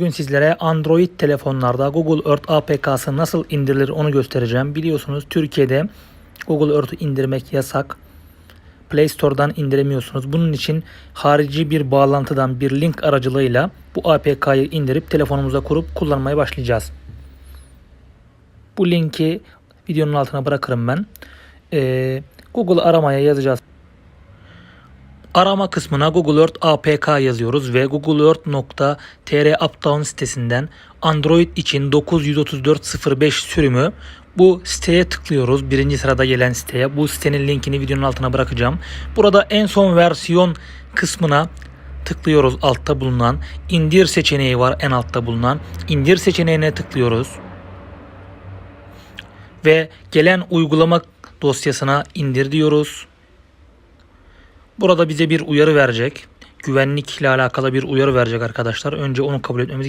Bugün sizlere Android telefonlarda Google Earth APK'sı nasıl indirilir onu göstereceğim. Biliyorsunuz Türkiye'de Google Earth'ü indirmek yasak. Play Store'dan indiremiyorsunuz. Bunun için harici bir bağlantıdan bir link aracılığıyla bu APK'yı indirip telefonumuza kurup kullanmaya başlayacağız. Bu linki videonun altına bırakırım ben. Ee, Google aramaya yazacağız. Arama kısmına Google Earth APK yazıyoruz ve Google Earth.tr Updown sitesinden Android için 934.05 sürümü bu siteye tıklıyoruz. Birinci sırada gelen siteye. Bu sitenin linkini videonun altına bırakacağım. Burada en son versiyon kısmına tıklıyoruz altta bulunan. indir seçeneği var en altta bulunan. İndir seçeneğine tıklıyoruz. Ve gelen uygulama dosyasına indir diyoruz. Burada bize bir uyarı verecek. Güvenlikle alakalı bir uyarı verecek arkadaşlar. Önce onu kabul etmemiz gerekiyor.